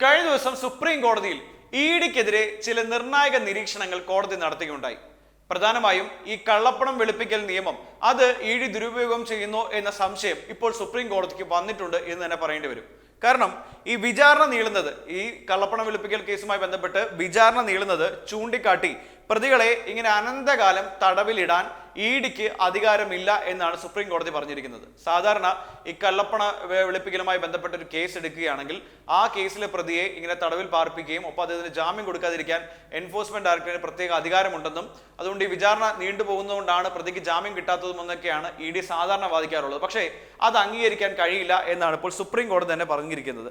കഴിഞ്ഞ ദിവസം സുപ്രീം കോടതിയിൽ ഇ ഡിക്കെതിരെ ചില നിർണായക നിരീക്ഷണങ്ങൾ കോടതി നടത്തുകയുണ്ടായി. പ്രധാനമായും ഈ കള്ളപ്പണം വെളുപ്പിക്കൽ നിയമം അത് ഇ ഡി ദുരുപയോഗം ചെയ്യുന്നു എന്ന സംശയം ഇപ്പോൾ സുപ്രീം കോടതിക്ക് വന്നിട്ടുണ്ട് എന്ന് തന്നെ പറയേണ്ടി വരും. കാരണം ഈ വിചാരണ നീളുന്നത് ഈ കള്ളപ്പണം വെളുപ്പിക്കൽ കേസുമായി ബന്ധപ്പെട്ട് വിചാരണ നീളുന്നത് ചൂണ്ടിക്കാട്ടി പ്രതികളെ ഇങ്ങനെ അനന്തകാലം തടവിലിടാൻ ഇ ഡിക്ക് അധികാരമില്ല എന്നാണ് സുപ്രീം കോടതി പറഞ്ഞിരിക്കുന്നത്. സാധാരണ ഈ കള്ളപ്പണ വെളുപ്പിക്കലുമായി ബന്ധപ്പെട്ട ഒരു കേസ് എടുക്കുകയാണെങ്കിൽ ആ കേസിലെ പ്രതിയെ ഇങ്ങനെ തടവിൽ പാർപ്പിക്കുകയും ഒപ്പം അദ്ദേഹത്തിന് ജാമ്യം കൊടുക്കാതിരിക്കാൻ എൻഫോഴ്സ്മെന്റ് ഡയറക്ടറിന് പ്രത്യേക അധികാരമുണ്ടെന്നും അതുകൊണ്ട് ഈ വിചാരണ നീണ്ടുപോകുന്നതുകൊണ്ടാണ് പ്രതിക്ക് ജാമ്യം കിട്ടാത്തതും എന്നൊക്കെയാണ് ഇ ഡി സാധാരണ വാദിക്കാറുള്ളത്. പക്ഷേ അത് അംഗീകരിക്കാൻ കഴിയില്ല എന്നാണ് ഇപ്പോൾ സുപ്രീം കോടതി തന്നെ പറഞ്ഞിരിക്കുന്നത്.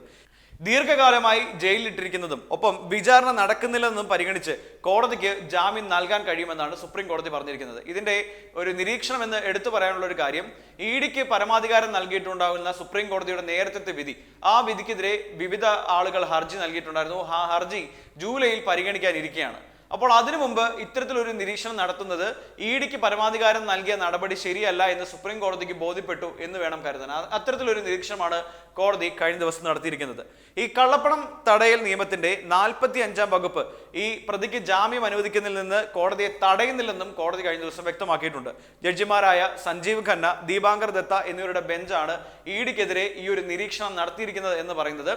ദീർഘകാലമായി ജയിലിലിട്ടിരിക്കുന്നതും ഒപ്പം വിചാരണ നടക്കുന്നില്ലെന്നും പരിഗണിച്ച് കോടതിക്ക് ജാമ്യം നൽകാൻ കഴിയുമെന്നാണ് സുപ്രീം കോടതി പറഞ്ഞിരിക്കുന്നത്. ഇതിന്റെ ഒരു നിരീക്ഷണം എന്ന് എടുത്തു പറയാനുള്ള ഒരു കാര്യം ഇ ഡിക്ക് പരമാധികാരം നൽകിയിട്ടുണ്ടാകുന്ന സുപ്രീം കോടതിയുടെ നേരത്തെ വിധി ആ വിധിക്കെതിരെ വിവിധ ആളുകൾ ഹർജി നൽകിയിട്ടുണ്ടായിരുന്നു. ആ ഹർജി ജൂലൈയിൽ പരിഗണിക്കാനിരിക്കുകയാണ് അപ്പോൾ അതിനു മുമ്പ് ഇത്തരത്തിലൊരു നിരീക്ഷണം നടത്തുന്നത് ഇ ഡിക്ക് പരമാധികാരം നൽകിയ നടപടി ശരിയല്ല എന്ന് സുപ്രീം കോടതിക്ക് ബോധ്യപ്പെട്ടു എന്ന് വേണം കരുതാൻ. അത്തരത്തിലൊരു നിരീക്ഷണമാണ് കോടതി കഴിഞ്ഞ ദിവസം നടത്തിയിരിക്കുന്നത്. ഈ കള്ളപ്പണം തടയൽ നിയമത്തിന്റെ നാൽപ്പത്തി അഞ്ചാം വകുപ്പ് ഈ പ്രതിക്ക് ജാമ്യം അനുവദിക്കുന്നതിൽ നിന്ന് കോടതിയെ തടയുന്നില്ലെന്നും കോടതി കഴിഞ്ഞ ദിവസം വ്യക്തമാക്കിയിട്ടുണ്ട്. ജഡ്ജിമാരായ സഞ്ജീവ് ഖന്ന ദീപാങ്കർ ദത്ത എന്നിവരുടെ ബെഞ്ചാണ് ഇ ഡിക്കെതിരെ ഈ ഒരു നിരീക്ഷണം നടത്തിയിരിക്കുന്നത് എന്ന് പറയുന്നത്.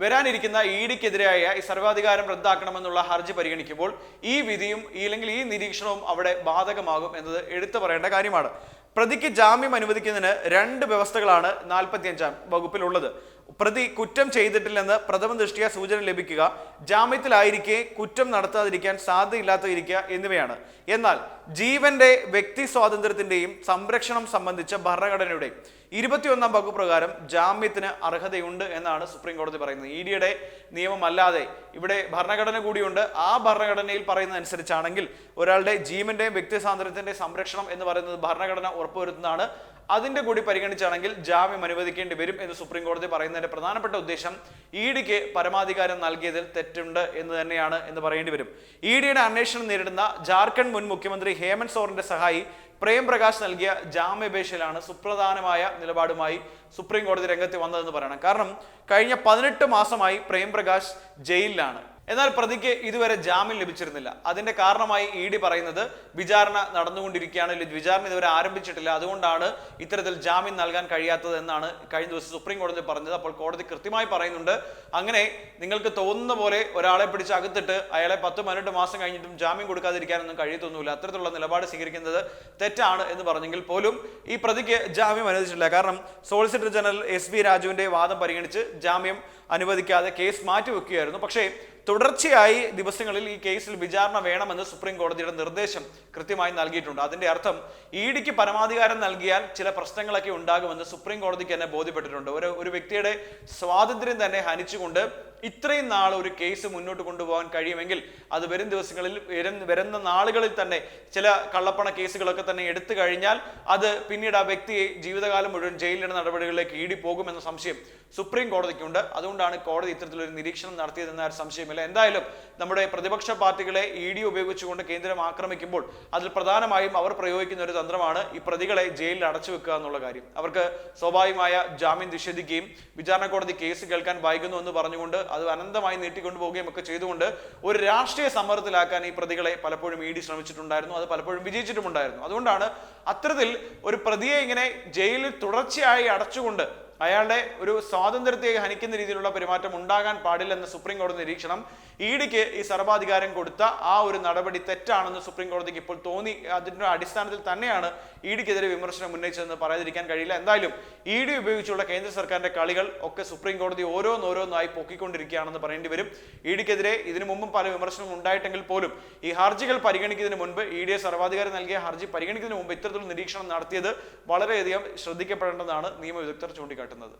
വരാനിരിക്കുന്ന ഇ ഡിക്കെതിരായ ഈ സർവാധികാരം റദ്ദാക്കണമെന്നുള്ള ഹർജി പരിഗണിക്കുമ്പോൾ ഈ വിധിയും ഇല്ലെങ്കിൽ ഈ നിരീക്ഷണവും അവിടെ ബാധകമാകും എന്നത് എടുത്തു പറയേണ്ട കാര്യമാണ്. പ്രതിക്ക് ജാമ്യം അനുവദിക്കുന്നതിന് രണ്ട് വ്യവസ്ഥകളാണ് നാൽപ്പത്തിയഞ്ചാം വകുപ്പിലുള്ളത്. പ്രതി കുറ്റം ചെയ്തിട്ടില്ലെന്ന് പ്രഥമ ദൃഷ്ടിയ സൂചന ലഭിക്കുക ജാമ്യത്തിലായിരിക്കെ കുറ്റം നടത്താതിരിക്കാൻ സാധ്യതയില്ലാത്തതിരിക്കുക എന്നിവയാണ്. എന്നാൽ ജീവന്റെ വ്യക്തി സ്വാതന്ത്ര്യത്തിന്റെയും സംരക്ഷണം സംബന്ധിച്ച ഭരണഘടനയുടെ ഇരുപത്തിയൊന്നാം വകുപ്പ് പ്രകാരം ജാമ്യത്തിന് അർഹതയുണ്ട് എന്നാണ് സുപ്രീം കോടതി പറയുന്നത്. ഇ ഡിയുടെ നിയമമല്ലാതെ ഇവിടെ ഭരണഘടന കൂടിയുണ്ട്. ആ ഭരണഘടനയിൽ പറയുന്നത് അനുസരിച്ചാണെങ്കിൽ ഒരാളുടെ ജീവന്റെയും വ്യക്തി സ്വാതന്ത്ര്യത്തിന്റെ സംരക്ഷണം എന്ന് പറയുന്നത് ഭരണഘടന ഉറപ്പുവരുത്തുന്നതാണ്. അതിന്റെ കൂടി പരിഗണിച്ചാണെങ്കിൽ ജാമ്യം അനുവദിക്കേണ്ടി വരും എന്ന് സുപ്രീം കോടതി പറയുന്നതിന്റെ പ്രധാനപ്പെട്ട ഉദ്ദേശം ഇ ഡിക്ക് പരമാധികാരം നൽകിയതിൽ തെറ്റുണ്ട് എന്ന് തന്നെയാണ് എന്ന് പറയേണ്ടി വരും. ഇ ഡിയുടെ അന്വേഷണം നേരിടുന്ന ജാർഖണ്ഡ് മുൻ മുഖ്യമന്ത്രി ഹേമന്ത് സോറിന്റെ സഹായി പ്രേം പ്രകാശ് നൽകിയ ജാമ്യപേക്ഷയിലാണ് സുപ്രധാനമായ നിലപാടുമായി സുപ്രീം കോടതി രംഗത്ത് വന്നതെന്ന് പറയണം. കാരണം കഴിഞ്ഞ പതിനെട്ട് മാസമായി പ്രേം പ്രകാശ് ജയിലിലാണ്. എന്നാൽ പ്രതിക്ക് ഇതുവരെ ജാമ്യം ലഭിച്ചിരുന്നില്ല. അതിന്റെ കാരണമായി ഇ ഡി പറയുന്നത് വിചാരണ നടന്നുകൊണ്ടിരിക്കുകയാണ്. വിചാരണ ഇതുവരെ ആരംഭിച്ചിട്ടില്ല. അതുകൊണ്ടാണ് ഇത്തരത്തിൽ ജാമ്യം നൽകാൻ കഴിയാത്തത് എന്നാണ് കഴിഞ്ഞ ദിവസം സുപ്രീം കോടതി പറഞ്ഞത്. അപ്പോൾ കോടതി കൃത്യമായി പറയുന്നുണ്ട്. അങ്ങനെ നിങ്ങൾക്ക് തോന്നുന്ന പോലെ ഒരാളെ പിടിച്ച് അകത്തിട്ട് അയാളെ പത്ത് പതിനെട്ട് മാസം കഴിഞ്ഞിട്ടും ജാമ്യം കൊടുക്കാതിരിക്കാനൊന്നും കഴിയത്തൊന്നുമില്ല. അത്തരത്തിലുള്ള നിലപാട് സ്വീകരിക്കുന്നത് തെറ്റാണ് എന്ന് പറഞ്ഞെങ്കിൽ പോലും ഈ പ്രതിക്ക് ജാമ്യം അനുവദിച്ചിട്ടില്ല. കാരണം സോളിസിറ്റർ ജനറൽ എസ് രാജുവിന്റെ വാദം പരിഗണിച്ച് ജാമ്യം അനുവദിക്കാതെ കേസ് മാറ്റിവെക്കുകയായിരുന്നു. പക്ഷേ തുടർച്ചയായി ദിവസങ്ങളിൽ ഈ കേസിൽ വിചാരണ വേണമെന്ന് സുപ്രീം കോടതിയുടെ നിർദ്ദേശം കൃത്യമായി നൽകിയിട്ടുണ്ട്. അതിന്റെ അർത്ഥം ഇ ഡിക്ക് പരമാധികാരം നൽകിയാൽ ചില പ്രശ്നങ്ങളൊക്കെ ഉണ്ടാകുമെന്ന് സുപ്രീം കോടതിക്ക് തന്നെ ബോധ്യപ്പെട്ടിട്ടുണ്ട്. ഒരു ഒരു വ്യക്തിയുടെ സ്വാതന്ത്ര്യം തന്നെ ഹനിച്ചുകൊണ്ട് ഇത്രയും നാൾ ഒരു കേസ് മുന്നോട്ട് കൊണ്ടുപോകാൻ കഴിയുമെങ്കിൽ അത് വരും ദിവസങ്ങളിൽ വരും- വരുന്ന നാളുകളിൽ തന്നെ ചില കള്ളപ്പണ കേസുകളൊക്കെ തന്നെ എടുത്തു കഴിഞ്ഞാൽ അത് പിന്നീട് ആ വ്യക്തിയെ ജീവിതകാലം മുഴുവൻ ജയിലിന്റെ നടപടികളിലേക്ക് ഈടി പോകുമെന്ന സംശയം സുപ്രീം കോടതിക്കുണ്ട്. അതുകൊണ്ടാണ് കോടതി ഇത്തരത്തിലൊരു നിരീക്ഷണം നടത്തിയതെന്ന ഒരു സംശയമില്ല. എന്തായാലും നമ്മുടെ പ്രതിപക്ഷ പാർട്ടികളെ ഇ ഡി ഉപയോഗിച്ചുകൊണ്ട് കേന്ദ്രം ആക്രമിക്കുമ്പോൾ അതിൽ പ്രധാനമായും അവർ പ്രയോഗിക്കുന്ന ഒരു തന്ത്രമാണ് ഈ പ്രതികളെ ജയിലിൽ അടച്ചു വെക്കുക എന്നുള്ള കാര്യം. അവർക്ക് സ്വാഭാവികമായ ജാമ്യം നിഷേധിക്കുകയും വിചാരണ കോടതി കേസ് കേൾക്കാൻ വൈകുന്നു എന്ന് പറഞ്ഞുകൊണ്ട് അത് അനന്തമായി നീട്ടിക്കൊണ്ടു പോവുകയും ഒക്കെ ചെയ്തുകൊണ്ട് ഒരു രാഷ്ട്രീയ സമ്മർദ്ദത്തിലാക്കാൻ ഈ പ്രതികളെ പലപ്പോഴും ഇ ഡി ശ്രമിച്ചിട്ടുണ്ടായിരുന്നു. അത് പലപ്പോഴും വിജയിച്ചിട്ടുമുണ്ടായിരുന്നു. അതുകൊണ്ടാണ് അത്തരത്തിൽ ഒരു പ്രതിയെ ഇങ്ങനെ ജയിലിൽ തുടർച്ചയായി അടച്ചുകൊണ്ട് അയാളുടെ ഒരു സ്വാതന്ത്ര്യത്തെ ഹനിക്കുന്ന രീതിയിലുള്ള പെരുമാറ്റം ഉണ്ടാകാൻ പാടില്ലെന്ന സുപ്രീം കോടതി നിരീക്ഷണം ഇ ഡിക്ക് ഈ സർവാധികാരം കൊടുത്ത ആ ഒരു നടപടി തെറ്റാണെന്ന് സുപ്രീം കോടതിക്ക് ഇപ്പോൾ തോന്നി. അതിന്റെ അടിസ്ഥാനത്തിൽ തന്നെയാണ് ഇ ഡിക്കെതിരെ വിമർശനം ഉന്നയിച്ചതെന്ന് പറയാതിരിക്കാൻ കഴിയില്ല. എന്തായാലും ഇ ഡി ഉപയോഗിച്ചുള്ള കേന്ദ്ര സർക്കാരിന്റെ കളികൾ ഒക്കെ സുപ്രീം കോടതി ഓരോന്നോരോന്നായി പൊക്കിക്കൊണ്ടിരിക്കുകയാണെന്ന് പറയേണ്ടി വരും. ഇ ഡിക്കെതിരെ ഇതിനു മുമ്പും പല വിമർശനം ഉണ്ടായിട്ടെങ്കിൽ പോലും ഈ ഹർജികൾ പരിഗണിക്കുന്നതിന് മുൻപ് ഇ ഡിയെ സർവാധികാരം നൽകിയ ഹർജി പരിഗണിക്കുന്നതിന് മുമ്പ് ഇത്തരത്തിലുള്ള നിരീക്ഷണം നടത്തിയത് വളരെയധികം ശ്രദ്ധിക്കപ്പെടേണ്ടതാണ് നിയമവിദഗ്ധർ ചൂണ്ടിക്കാട്ടുന്നത്.